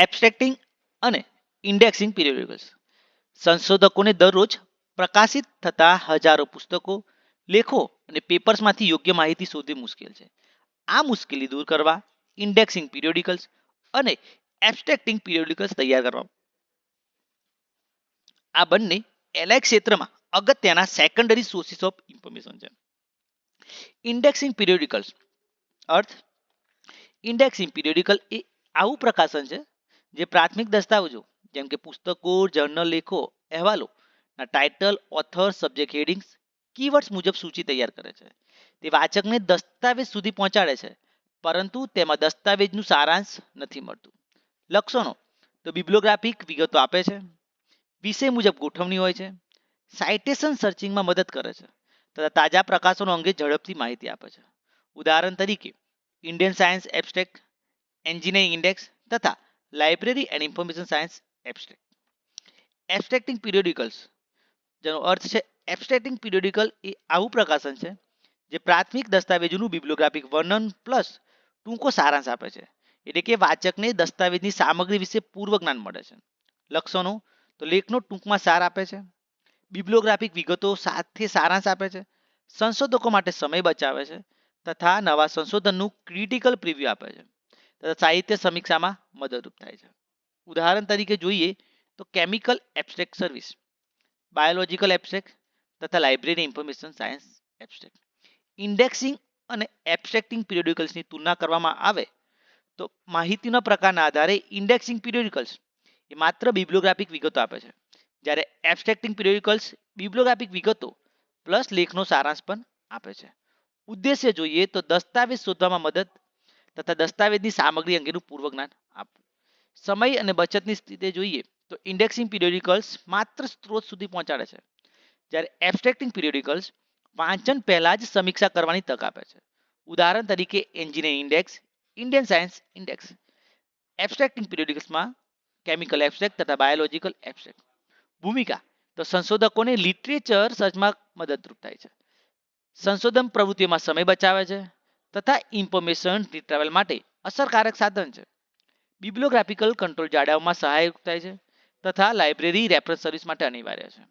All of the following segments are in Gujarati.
એબ્સ્ટ્રેક્ટિંગ અને ઇન્ડેક્સિંગ પીરિયોડિકલ્સ. સંશોધકોને દરરોજ પ્રકાશિત થતા હજારો પુસ્તકો, લેખો અને પેપર્સમાંથી યોગ્ય માહિતી શોધવી મુશ્કેલ છે. આ મુશ્કેલી દૂર કરવા ઇન્ડેક્સિંગ પીરિયોડિકલ્સ અને એબ્સ્ટ્રેક્ટિંગ પીરિયોડિકલ્સ તૈયાર કરવા. આ બંને એલાય ક્ષેત્રમાં અગત્યના સેકન્ડરી સોર્સિસ ઓફ ઇન્ફોર્મેશન છે. Indexing periodicals. અર્થ, ઇન્ડેક્સિંગ પીરિયોડિકલ એ આવું પ્રકાશન છે જે પ્રાથમિક દસ્તાવેજો, જેમ કે પુસ્તકો જર્નલ લેખો, અહેવાલો title author subject headings keywords મુજબ સૂચિ તૈયાર કરે છે. તે વાચકને દસ્તાવેજ સુધી પહોંચાડે છે, પરંતુ તેમાં દસ્તાવેજનું સારાંશ નથી મળતું. લક્ષણો, તો બિબ્લોગ્રાફિક વિગતો આપે છે, વિષય મુજબ ગોઠવણી હોય છે સાઇટેશન સર્ચિંગમાં મદદ કરે છે, તથા તાજા પ્રકાશનો અંગે ઝડપથી માહિતી આપે છે. ઉદાહરણ તરીકે Indian science abstract engineering index તથા library and information science abstract abstracting periodicals જેનો અર્થ છે એબસ્ટ્રેક્ટિંગ પીરિયોડિકલ એ આવું પ્રકાશન છે, જે પ્રાથમિક દસ્તાવેજોનું બિબ્લોગ્રાફિક વર્ણન પ્લસ ટૂંકો સારાંશ આપે છે. એટલે કે વાચકને દસ્તાવેજની સામગ્રી વિશે પૂર્વ જ્ઞાન મળે છે. લક્ષણો, તો લેખનો ટૂંકમાં સાર આપે છે. બિબ્લોગ્રાફિક વિગતો સાથે સારાંશ આપે છે. સંશોધકો માટે સમય બચાવે છે. તથા નવા સંશોધનનું ક્રિટિકલ પ્રિવ્યુ આપે છે. તથા સાહિત્ય સમીક્ષામાં મદદરૂપ થાય છે. ઉદાહરણ તરીકે જોઈએ તો chemical abstract service biological abstract તથા library information science abstract indexing અને એબ્સ્ટ્રેક્ટિંગ પીરિયોડિકલ્સની તુલના કરવામાં આવે તો માહિતીના પ્રકારના આધારે ઇન્ડેક્સિંગ પીરિયોડિકલ્સ એ માત્ર બિબ્લોગ્રાફિક વિગતો આપે છે. જ્યારે એબ્સ્ટ્રેક્ટિંગ પીરિયોડિકલ્સ બિબ્લોગ્રાફિક વિગતો પ્લસ લેખનો સારાંશ પણ આપે છે. ઉદ્દેશ્ય જોઈએ તો દસ્તાવેજ શોધવામાં મદદ તથા દસ્તાવેજની સામગ્રી અંગેનું પૂર્વ જ્ઞાન આપવું. સમય અને બચતની સ્થિતિ જોઈએ તો ઇન્ડેક્સિંગ પિરિયોડિકલ્સ માત્ર સ્ત્રોત સુધી પહોંચાડે છે. જ્યારે એબ્સ્ટ્રેક્ટિંગ પિરિયોડિકલ્સ વાંચન પહેલાં જ સમીક્ષા કરવાની તક આપે છે. ઉદાહરણ તરીકે engineering index Indian science index abstracting પિરિયોડિકલ્સમાં chemical abstract તથા બાયોલોજીકલ એબ્સ્ટ્રેક્ટ ભૂમિકા, તો સંશોધકોને લિટરેચર સર્ચમાં મદદરૂપ થાય છે. સંશોધન પ્રવૃત્તિઓમાં સમય બચાવે છે. તથા ઇન્ફોર્મેશન ટ્રાવેલ માટે અસરકારક સાધન છે. બિબ્લોગ્રાફિકલ કંટ્રોલ જાળવવામાં સહાયક થાય છે તથા લાઇબ્રેરી રેફરન્સ સર્વિસ માટે અનિવાર્ય છે.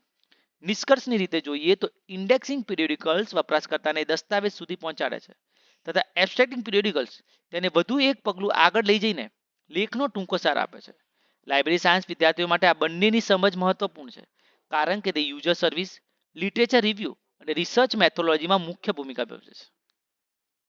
નિષ્કર્ષની રીતે જોઈએ તો ઇન્ડેક્સિંગ પિરિયોડિકલ્સ વપરાશકર્તાને દસ્તાવેજ સુધી પહોંચાડે છે તથા એબ્સ્ટ્રેક્ટિંગ પિરિયોડિકલ્સ તેને વધુ એક પગલું આગળ લઈ જઈને લેખનો ટૂંકો સાર આપે છે. લાઇબ્રેરી સાયન્સ વિદ્યાર્થીઓ માટે આ બંનેની સમજ મહત્વપૂર્ણ છે કારણ કે તે યુઝર સર્વિસ લિટરેચર રિવ્યૂ અને રિસર્ચ મેથોલોજીમાં મુખ્ય ભૂમિકા ભજવે છે.